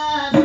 Father.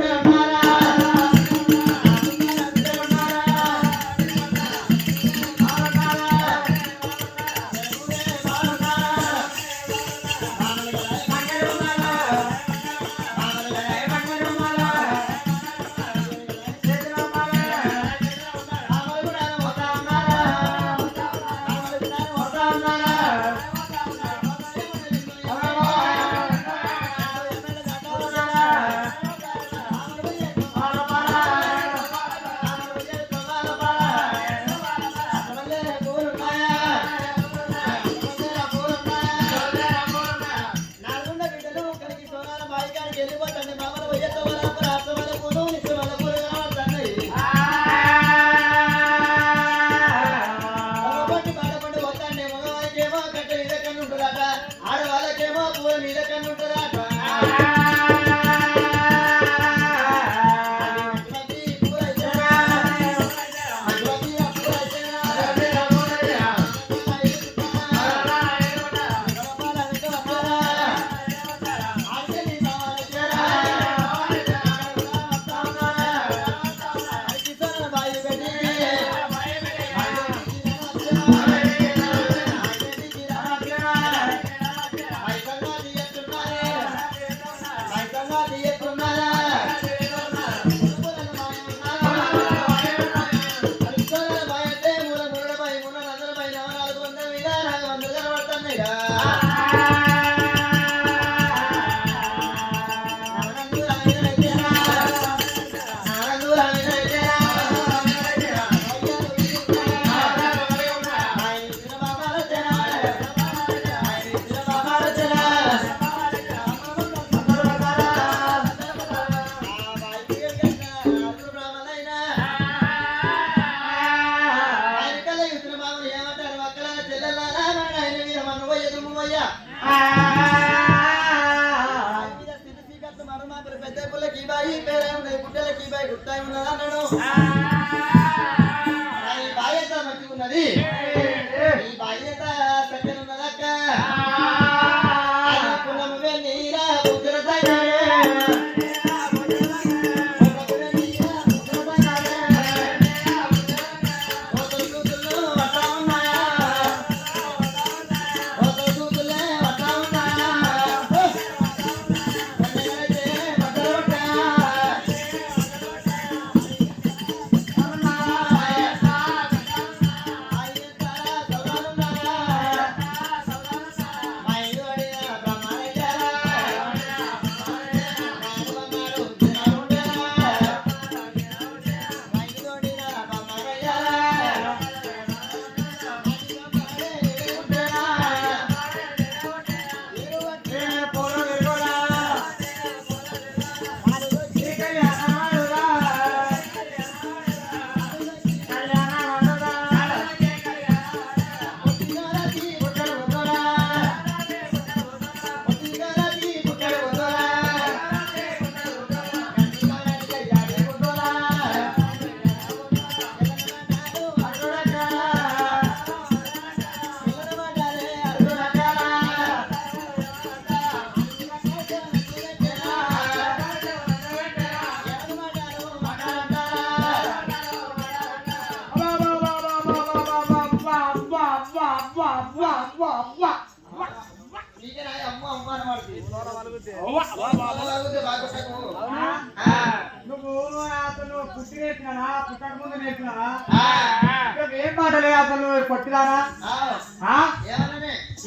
పెద్ద పుల్లకి బాయి పేరే ఉన్నది గుడ్డలకి బాయి గుట్టాయి ఉన్నది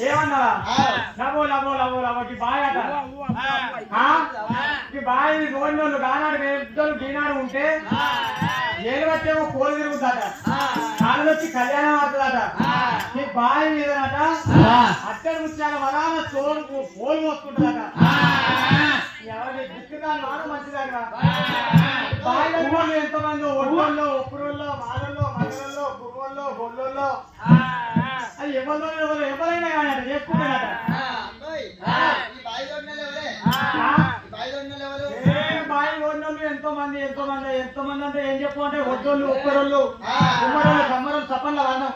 ఏమన్నావా? బాయ్ అట. బాయ్ గీనాడు ఉంటే వచ్చేమో కోలు తిరుగుతాట కాళ్ళు వచ్చి కళ్యాణం ఆడుతుందట. ఈ బాయ్ మీదనట అత్తడి ముత్యాల వరాన చోరు పోలు మోసుకుంటుందట ఎవరి దిక్కుదాన్ని వాడు మంచిదట బాయిలో ఊళ్ళో ఎంతమంది ఒడ్లలో ఒప్పురుల్లో మాలల్లో మగలలో గుర్రల్లో గొల్లలో అది ఎవరు ఎవరైనా కానీ అట చేసుకుంటాడట బాయి ఓడినోళ్ళు ఎంతో మంది ఎంతో మంది ఎంతో మంది అంటే ఏం చెప్పు అంటే ఒడ్డోళ్ళు ఒక్కరోళ్ళు కుమ్మరోళ్ళు కమ్మరోళ్ళు సపన్ల వాడినాం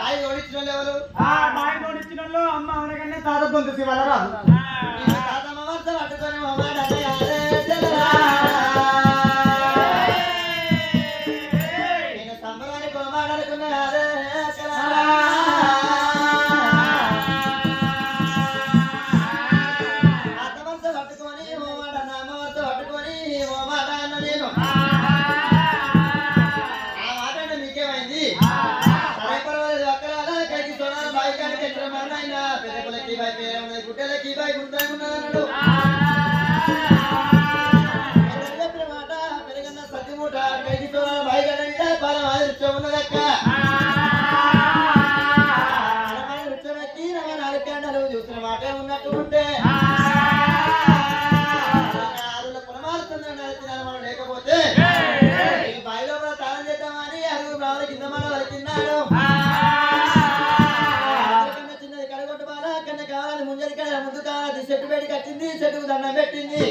బాయి ఓడించిన ఎవరు? ఆ బాయి ఓడిచ్చిన వాళ్ళు అమ్మ అవనకన్నా తాత దొంగ శివాల రాదు తాతమ్మ వద్ద చూసిన మాటే ఉన్నట్టు ఉంటే. ఆరుల పునమారుతుందని లేకపోతే. బావిలో కూడా తాళం చేద్దామని అరుగు బావిల కింద మాట వరకున్నాడు చిన్నది కడగొట్టు బాధ కావాలని ముంజరి కాడ ముందు చెట్టు పెట్టి కట్టింది చెట్టుకు దండం పెట్టింది.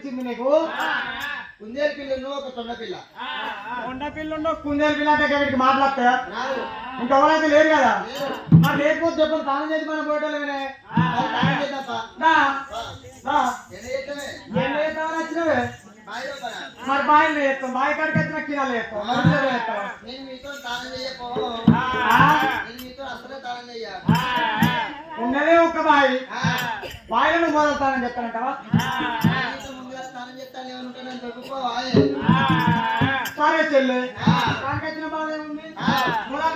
కనిపించింది నీకు? కుందేలు పిల్లను ఒక తొండ పిల్ల. కొండ పిల్లుండో కుందేలు పిల్ల అంటే వీటికి మాట్లాడతాయా నాలుగు ఇంకెవరైతే లేరు కదా. మరి లేకపోతే చెప్పండి తాను చేసి మన పోయేటోళ్ళు వినే మరి తాళం చేద్దాంపా. దా, వా. దా. ఎన్ని చేద్దామే? ఏం చేద్దామని వచ్చినవే. మరి బాయిలు చేస్తాం బాయి కాడికి వచ్చిన కినాలు చేస్తాం ఉన్నదే ఒక్క బాయి ఆ, బాయిలో నువ్వు మొదలుతానని చెప్తానంటావా? సరే చెల్లి. వచ్చిన బాధ ఏముంది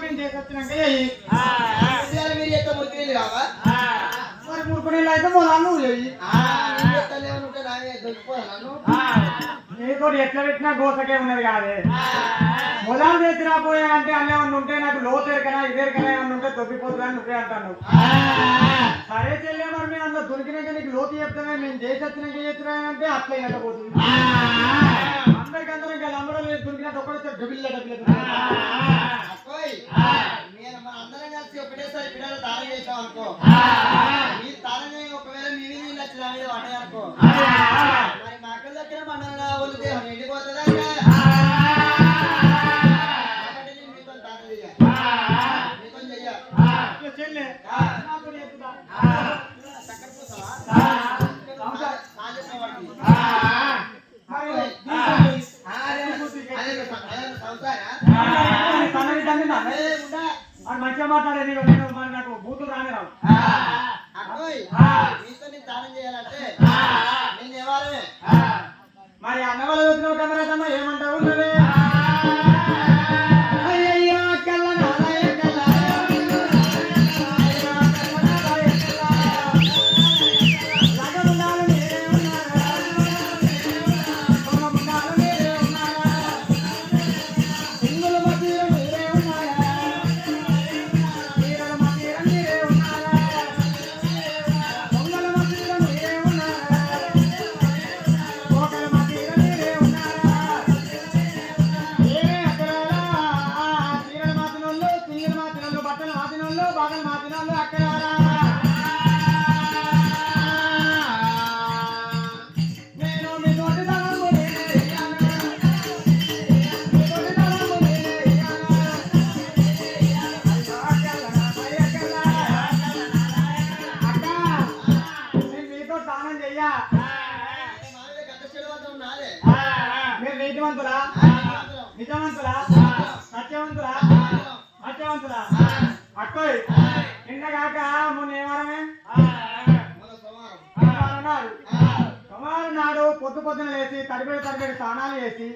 మేము చేసి వచ్చినాక చెయ్యి మీరు చేస్తే మురికి కావా? మరి మురుకు నీళ్ళు అయితే మూలాలు నువ్వు చెయ్యి నన్ను? నీతో ఎట్లా పెట్టినా గోసకే ఉన్నది కాదే. మొదలు చేసి రాబోయానంటే అన్నీ ఏమన్నా ఉంటే నాకు లోతు ఎరకనా ఇదేరకనా ఏమన్నా ఉంటే తొప్పిపోతుందని నువ్వే అంటాను. సరే చెల్లె మరి మేము అందులో దొరికినాక నీకు లోతు చెప్తామే మేము చేసి వచ్చినాక చేస్తున్నామంటే అట్లా వెళ్ళకపోతుంది అందరికి అందరం ఇంకా లంబడలు దొరికినట్టు ఒక్కడే డబ్బిల్ల డబ్బిల్ల నేను మన అందరం కలిసి ఒకటేసారి పిల్లలు తాళం చేసాం అనుకో. మంచిగా మాట్లాడేది నేను మరి నాకు బూతులు రాని రావు. మీతో నేను చేయాలంటే. నేను మరి అన్నవాళ్ళు వచ్చిన కెమెరా తమ్మ ఏమంటావు స్నానం చెయ్యా. మీరు నీతివంతులా? నిజవంతులా? సత్యవంతులా? సత్యవంతులా అక్కోయ్ నిన్న కాక మొన్న ఏమనమే అన్నారు నాడు. పొద్దు పొద్దున లేచి తడిపేడు తడిపేడు స్నానాలు చేసి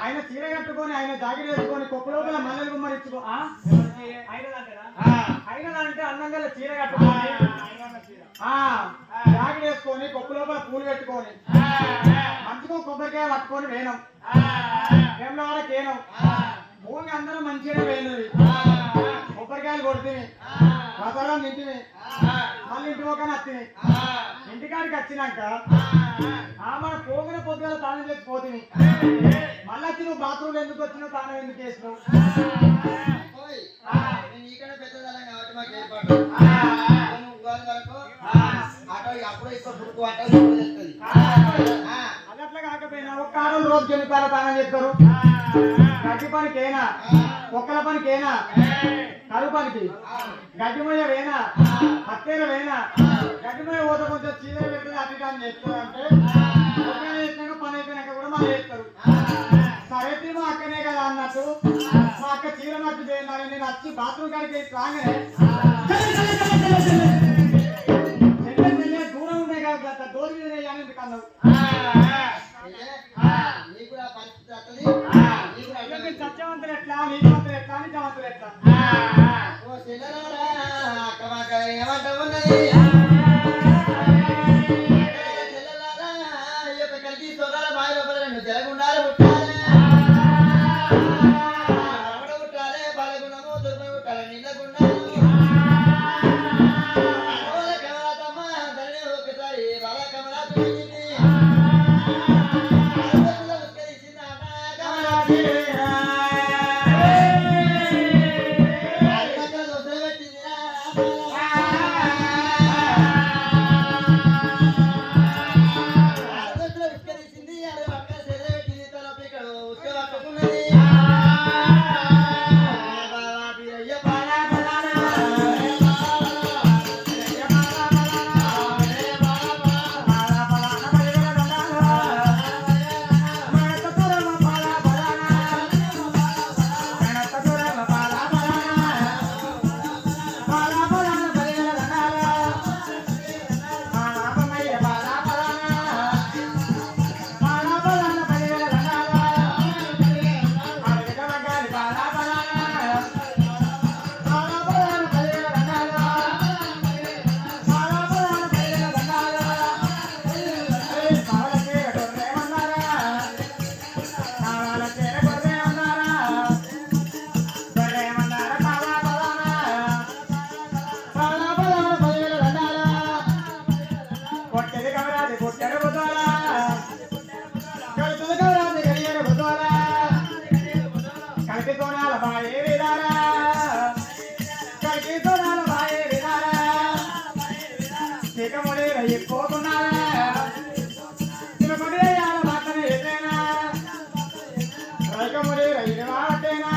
ఆయన చీర కట్టుకొని ఆయన జాకెట్ వేసుకొని కొప్పు లోపల మల్లెలు గుమ్మరిచ్చుకో ఆయన అంటే అందంగా చీర కట్టుకొని జాకెట్ వేసుకొని కొప్పు లోపల పూలు పెట్టుకొని. మంచుకో కొబ్బరికాయ పట్టుకొని వేనం వేమలవాడ కేనం. భూమి అందరూ మంచిగానే వేయనుది. కొబ్బరికాయలు కొడుతుంది ప్రసాదం తింటివి మళ్ళీ ఇంటి ఒక నచ్చింది ఇంటికాడికి వచ్చినాక మన పోగిన పొద్దుగల తానం చేసి పోతుంది మళ్ళీ వచ్చి నువ్వు బాత్రూమ్ ఎందుకు వచ్చినావు? తానం ఎందుకు చేసినావు? ఓయ్, నేను ఇక్కడ పెద్దదనం కాబట్టి మాకు ఏర్పాటు. వరకు అప్పుడు ఇక్కడ పురుకు అది అట్లా కాకపోయినా ఒక్క ఆరు రోజు ఎన్నిసార్లు తానం చేస్తారు. గడ్డి పనికేనా? ఒక్కల పనికేనా? కరువు పనికి. గడ్డి మొయ్య వేనా? హత్తేర వేనా? గడ్డి మొయ్య పోతే కొంచెం చీర పెడుతుంది అటు అని చేస్తారు అంటే చేసినాక పని అయిపోయినాక కూడా మళ్ళీ చేస్తారు. సరే మా అక్కనే కదా అన్నట్టు మా అక్క చీర మట్టి చేయాలి నేను వచ్చి బాత్రూమ్ కాడికి రాగానే సత్యవంతులు ఎట్లా? నీతివంతులు ఎట్లా? నిజవంతులు ఎట్లా? ఏమంటావు ఉన్నది? నరకముడే రైన వాటేన